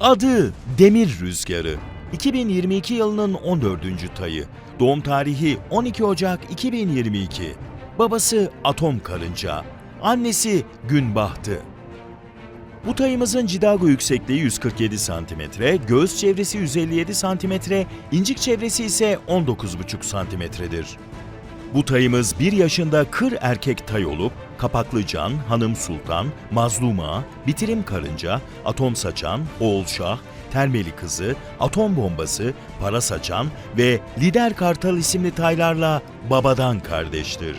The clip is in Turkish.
Adı Demir Rüzgarı. 2022 yılının 14. tayı. Doğum tarihi 12 Ocak 2022. Babası Atom Karınca. Annesi Günbahtı. Bu tayımızın cidago yüksekliği 147 cm, göğüs çevresi 157 cm, incik çevresi ise 19,5 cm'dir. Bu tayımız 1 yaşında kır erkek tay olup, kapaklı can, hanım sultan, mazluma, bitirim karınca, atom saçan, oğulşah, termeli kızı, atom bombası, para saçan ve lider kartal isimli taylarla babadan kardeştir.